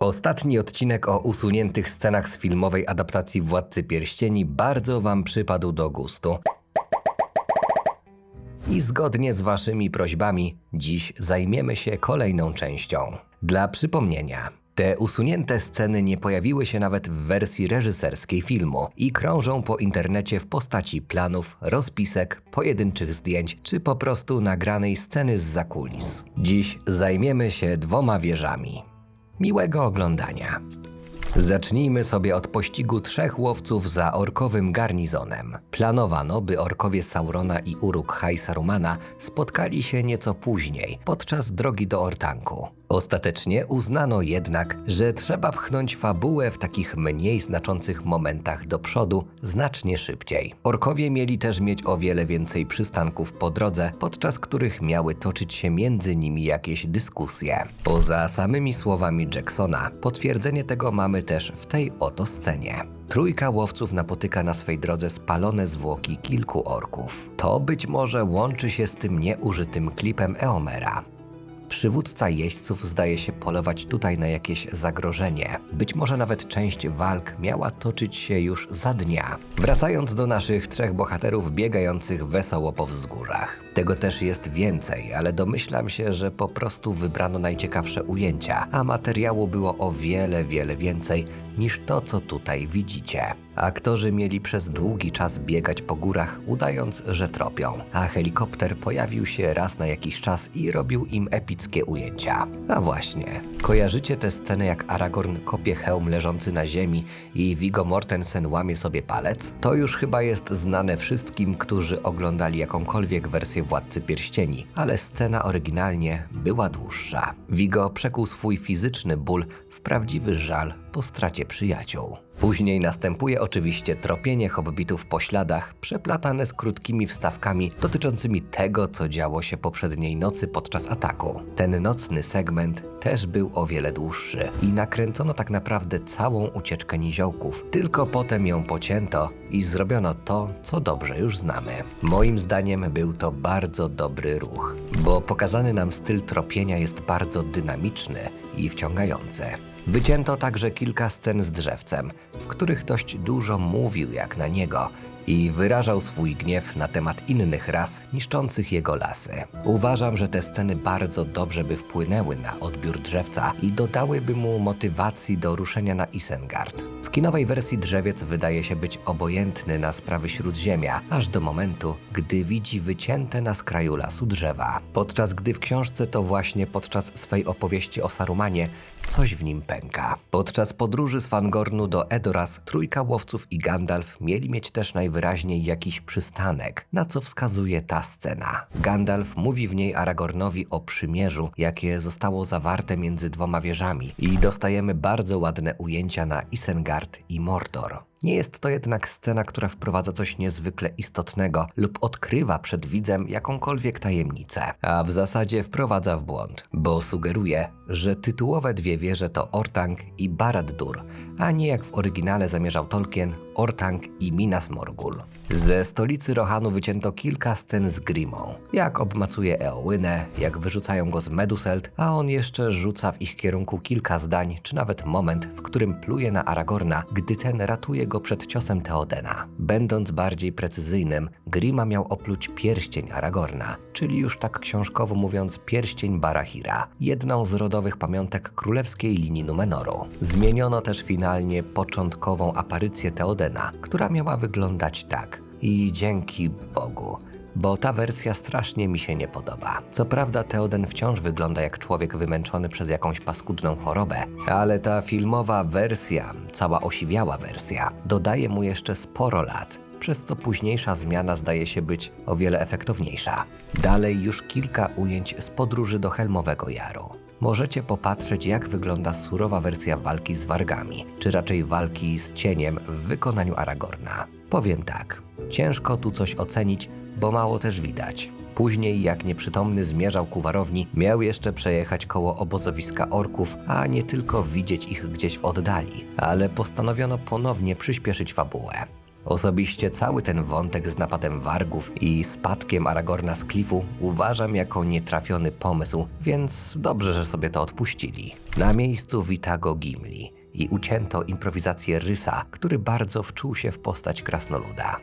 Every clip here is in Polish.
Ostatni odcinek o usuniętych scenach z filmowej adaptacji Władcy Pierścieni bardzo Wam przypadł do gustu. I zgodnie z Waszymi prośbami, dziś zajmiemy się kolejną częścią. Dla przypomnienia, te usunięte sceny nie pojawiły się nawet w wersji reżyserskiej filmu i krążą po internecie w postaci planów, rozpisek, pojedynczych zdjęć czy po prostu nagranej sceny z zakulis. Dziś zajmiemy się dwoma wieżami. Miłego oglądania. Zacznijmy sobie od pościgu trzech łowców za orkowym garnizonem. Planowano, by orkowie Saurona i Uruk-hai Sarumana spotkali się nieco później, podczas drogi do Ortanku. Ostatecznie uznano jednak, że trzeba pchnąć fabułę w takich mniej znaczących momentach do przodu znacznie szybciej. Orkowie mieli też mieć o wiele więcej przystanków po drodze, podczas których miały toczyć się między nimi jakieś dyskusje. Poza samymi słowami Jacksona, potwierdzenie tego mamy też w tej oto scenie. Trójka łowców napotyka na swej drodze spalone zwłoki kilku orków. To być może łączy się z tym nieużytym klipem Eomera. Przywódca jeźdźców zdaje się polować tutaj na jakieś zagrożenie. Być może nawet część walk miała toczyć się już za dnia. Wracając do naszych trzech bohaterów biegających wesoło po wzgórzach. Tego też jest więcej, ale domyślam się, że po prostu wybrano najciekawsze ujęcia, a materiału było o wiele, wiele więcej niż to, co tutaj widzicie. Aktorzy mieli przez długi czas biegać po górach, udając, że tropią, a helikopter pojawił się raz na jakiś czas i robił im epickie ujęcia. A właśnie, kojarzycie tę scenę jak Aragorn kopie hełm leżący na ziemi i Viggo Mortensen łamie sobie palec? To już chyba jest znane wszystkim, którzy oglądali jakąkolwiek wersję Władcy Pierścieni, ale scena oryginalnie była dłuższa. Viggo przekuł swój fizyczny ból w prawdziwy żal po stracie przyjaciół. Później następuje oczywiście tropienie hobbitów po śladach, przeplatane z krótkimi wstawkami dotyczącymi tego, co działo się poprzedniej nocy podczas ataku. Ten nocny segment też był o wiele dłuższy i nakręcono tak naprawdę całą ucieczkę niziołków, tylko potem ją pocięto i zrobiono to, co dobrze już znamy. Moim zdaniem był to bardzo dobry ruch, bo pokazany nam styl tropienia jest bardzo dynamiczny i wciągający. Wycięto także kilka scen z drzewcem, w których dość dużo mówił jak na niego i wyrażał swój gniew na temat innych ras niszczących jego lasy. Uważam, że te sceny bardzo dobrze by wpłynęły na odbiór drzewca i dodałyby mu motywacji do ruszenia na Isengard. W kinowej wersji drzewiec wydaje się być obojętny na sprawy śródziemia, aż do momentu, gdy widzi wycięte na skraju lasu drzewa. Podczas gdy w książce to właśnie podczas swej opowieści o Sarumanie coś w nim pęka. Podczas podróży z Fangornu do Edoras trójka łowców i Gandalf mieli mieć też najwyraźniej jakiś przystanek, na co wskazuje ta scena. Gandalf mówi w niej Aragornowi o przymierzu, jakie zostało zawarte między dwoma wieżami i dostajemy bardzo ładne ujęcia na Isengard i Mordor. Nie jest to jednak scena, która wprowadza coś niezwykle istotnego lub odkrywa przed widzem jakąkolwiek tajemnicę, a w zasadzie wprowadza w błąd, bo sugeruje, że tytułowe dwie wieże to Ortang i Barad-dur, a nie jak w oryginale zamierzał Tolkien Ortang i Minas Morgul. Ze stolicy Rohanu wycięto kilka scen z Grimą, jak obmacuje Eowynę, jak wyrzucają go z Meduselt, a on jeszcze rzuca w ich kierunku kilka zdań, czy nawet moment, w którym pluje na Aragorna, gdy ten ratuje go przed ciosem Teodena. Będąc bardziej precyzyjnym, Grima miał opluć pierścień Aragorna, czyli już tak książkowo mówiąc pierścień Barahira, jedną z rodowych pamiątek królewskiej linii Numenoru. Zmieniono też finalnie początkową aparycję Teodena, która miała wyglądać tak. I dzięki Bogu, bo ta wersja strasznie mi się nie podoba. Co prawda Teoden wciąż wygląda jak człowiek wymęczony przez jakąś paskudną chorobę, ale ta filmowa wersja, cała osiwiała wersja, dodaje mu jeszcze sporo lat, przez co późniejsza zmiana zdaje się być o wiele efektowniejsza. Dalej już kilka ujęć z podróży do Helmowego Jaru. Możecie popatrzeć, jak wygląda surowa wersja walki z wargami, czy raczej walki z cieniem w wykonaniu Aragorna. Powiem tak, ciężko tu coś ocenić, bo mało też widać. Później, jak nieprzytomny zmierzał ku warowni, miał jeszcze przejechać koło obozowiska orków, a nie tylko widzieć ich gdzieś w oddali, ale postanowiono ponownie przyspieszyć fabułę. Osobiście cały ten wątek z napadem wargów i spadkiem Aragorna z klifu uważam jako nietrafiony pomysł, więc dobrze, że sobie to odpuścili. Na miejscu wita go Gimli i ucięto improwizację Rysa, który bardzo wczuł się w postać krasnoluda.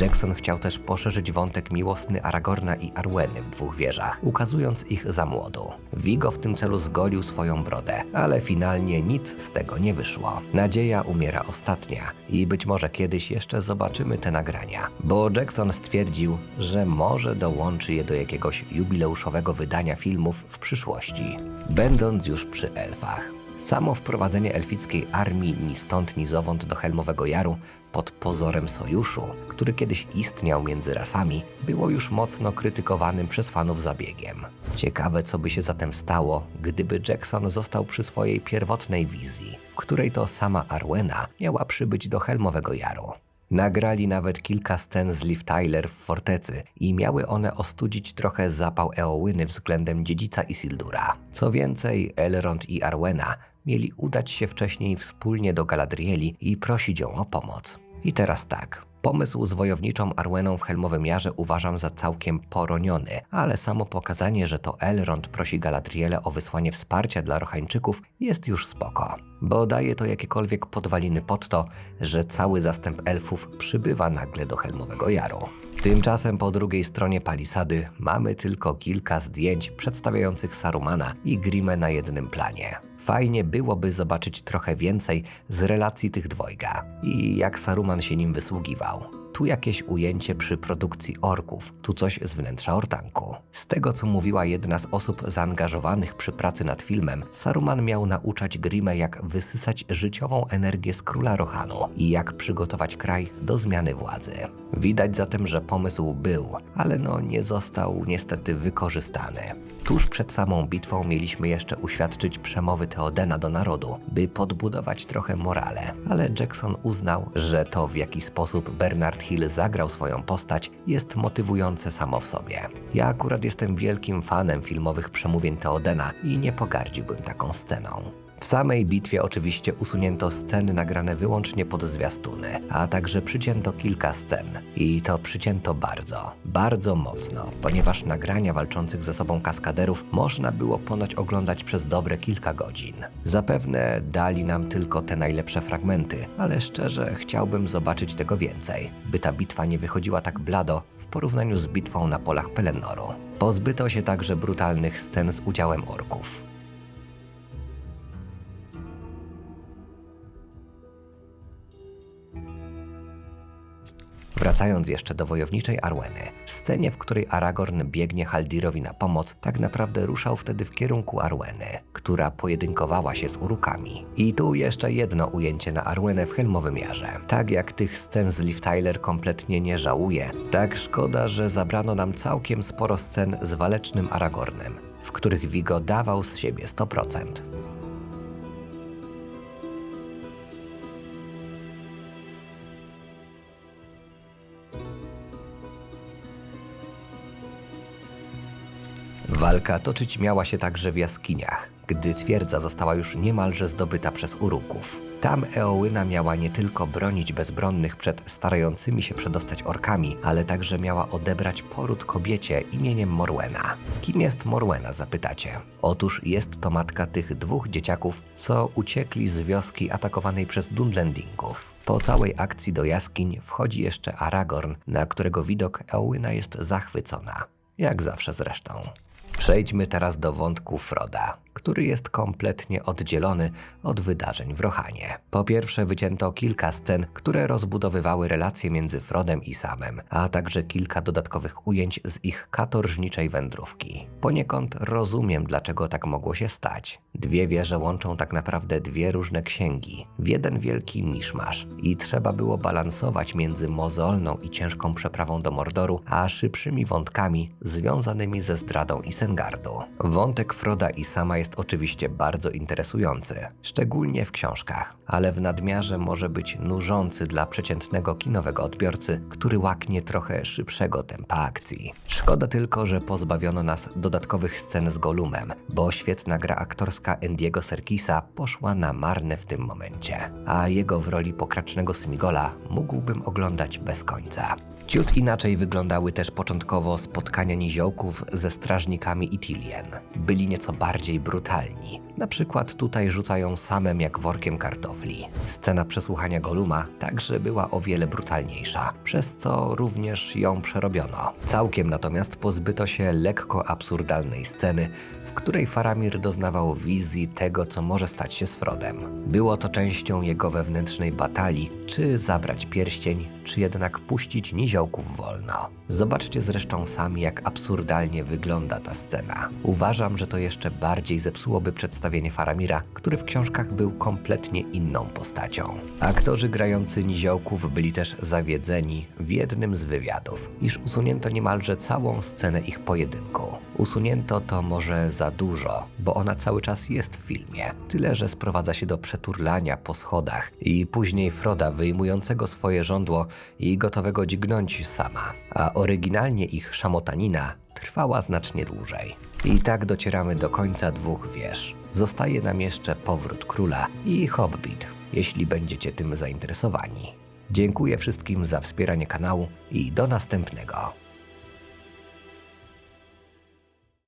Jackson chciał też poszerzyć wątek miłosny Aragorna i Arweny w dwóch wieżach, ukazując ich za młodu. Vigo w tym celu zgolił swoją brodę, ale finalnie nic z tego nie wyszło. Nadzieja umiera ostatnia i być może kiedyś jeszcze zobaczymy te nagrania, bo Jackson stwierdził, że może dołączy je do jakiegoś jubileuszowego wydania filmów w przyszłości, będąc już przy elfach. Samo wprowadzenie elfickiej armii ni stąd ni zowąd do Helmowego Jaru pod pozorem sojuszu, który kiedyś istniał między rasami, było już mocno krytykowanym przez fanów zabiegiem. Ciekawe, co by się zatem stało, gdyby Jackson został przy swojej pierwotnej wizji, w której to sama Arwena miała przybyć do Helmowego Jaru. Nagrali nawet kilka scen z Liv Tyler w fortecy i miały one ostudzić trochę zapał Eołyny względem dziedzica Isildura. Co więcej, Elrond i Arwena mieli udać się wcześniej wspólnie do Galadrieli i prosić ją o pomoc. I teraz tak. Pomysł z wojowniczą Arweną w Helmowym Jarze uważam za całkiem poroniony, ale samo pokazanie, że to Elrond prosi Galadrielę o wysłanie wsparcia dla Rochańczyków jest już spoko, bo daje to jakiekolwiek podwaliny pod to, że cały zastęp elfów przybywa nagle do Helmowego Jaru. Tymczasem po drugiej stronie palisady mamy tylko kilka zdjęć przedstawiających Sarumana i Grimę na jednym planie. Fajnie byłoby zobaczyć trochę więcej z relacji tych dwojga i jak Saruman się nim wysługiwał. Tu jakieś ujęcie przy produkcji orków, tu coś z wnętrza ortanku. Z tego co mówiła jedna z osób zaangażowanych przy pracy nad filmem, Saruman miał nauczać Grimę jak wysysać życiową energię z króla Rohanu i jak przygotować kraj do zmiany władzy. Widać zatem, że pomysł był, ale no nie został niestety wykorzystany. Tuż przed samą bitwą mieliśmy jeszcze uświadczyć przemowy Teodena do narodu, by podbudować trochę morale, ale Jackson uznał, że to w jaki sposób Bernard Hill zagrał swoją postać jest motywujące samo w sobie. Ja akurat jestem wielkim fanem filmowych przemówień Teodena i nie pogardziłbym taką sceną. W samej bitwie oczywiście usunięto sceny nagrane wyłącznie pod zwiastuny, a także przycięto kilka scen. I to przycięto bardzo, bardzo mocno, ponieważ nagrania walczących ze sobą kaskaderów można było ponoć oglądać przez dobre kilka godzin. Zapewne dali nam tylko te najlepsze fragmenty, ale szczerze chciałbym zobaczyć tego więcej, by ta bitwa nie wychodziła tak blado w porównaniu z bitwą na polach Pelenoru. Pozbyto się także brutalnych scen z udziałem orków. Wracając jeszcze do wojowniczej Arweny, w scenie, w której Aragorn biegnie Haldirowi na pomoc, tak naprawdę ruszał wtedy w kierunku Arweny, która pojedynkowała się z Urukami. I tu jeszcze jedno ujęcie na Arwenę w Helmowym Jarze. Tak jak tych scen z Liv Tyler kompletnie nie żałuję, tak szkoda, że zabrano nam całkiem sporo scen z walecznym Aragornem, w których Vigo dawał z siebie 100%. Walka toczyć miała się także w jaskiniach, gdy twierdza została już niemalże zdobyta przez Uruków. Tam Eołyna miała nie tylko bronić bezbronnych przed starającymi się przedostać orkami, ale także miała odebrać poród kobiecie imieniem Morwena. Kim jest Morwena, zapytacie? Otóż jest to matka tych dwóch dzieciaków, co uciekli z wioski atakowanej przez Dunlendingów. Po całej akcji do jaskiń wchodzi jeszcze Aragorn, na którego widok Eołyna jest zachwycona. Jak zawsze zresztą. Przejdźmy teraz do wątku Froda, który jest kompletnie oddzielony od wydarzeń w Rohanie. Po pierwsze wycięto kilka scen, które rozbudowywały relacje między Frodem i Samem, a także kilka dodatkowych ujęć z ich katorżniczej wędrówki. Poniekąd rozumiem, dlaczego tak mogło się stać. Dwie wieże łączą tak naprawdę dwie różne księgi, w jeden wielki miszmasz i trzeba było balansować między mozolną i ciężką przeprawą do Mordoru, a szybszymi wątkami związanymi ze zdradą Isengardu. Wątek Froda i Sama jest jest oczywiście bardzo interesujący, szczególnie w książkach, ale w nadmiarze może być nużący dla przeciętnego kinowego odbiorcy, który łaknie trochę szybszego tempa akcji. Szkoda tylko, że pozbawiono nas dodatkowych scen z Golumem, bo świetna gra aktorska Andiego Serkisa poszła na marne w tym momencie, a jego w roli pokracznego Smigola mógłbym oglądać bez końca. Ciut inaczej wyglądały też początkowo spotkania niziołków ze strażnikami Itilien. Byli nieco bardziej brutalni. Na przykład tutaj rzucają samem jak workiem kartofli. Scena przesłuchania Goluma także była o wiele brutalniejsza, przez co również ją przerobiono. Całkiem natomiast pozbyto się lekko absurdalnej sceny, w której Faramir doznawał wizji tego, co może stać się z Frodem. Było to częścią jego wewnętrznej batalii, czy zabrać pierścień, czy jednak puścić niziołków wolno. Zobaczcie zresztą sami, jak absurdalnie wygląda ta scena. Uważam, że to jeszcze bardziej zepsułoby przedstawienie Faramira, który w książkach był kompletnie inną postacią. Aktorzy grający niziołków byli też zawiedzeni w jednym z wywiadów, iż usunięto niemalże całą scenę ich pojedynku. Usunięto to może za dużo, bo ona cały czas jest w filmie, tyle że sprowadza się do przeturlania po schodach i później Froda wyjmującego swoje żądło i gotowego dźgnąć sama, a oryginalnie ich szamotanina trwała znacznie dłużej. I tak docieramy do końca dwóch wież. Zostaje nam jeszcze Powrót Króla i Hobbit, jeśli będziecie tym zainteresowani. Dziękuję wszystkim za wspieranie kanału i do następnego.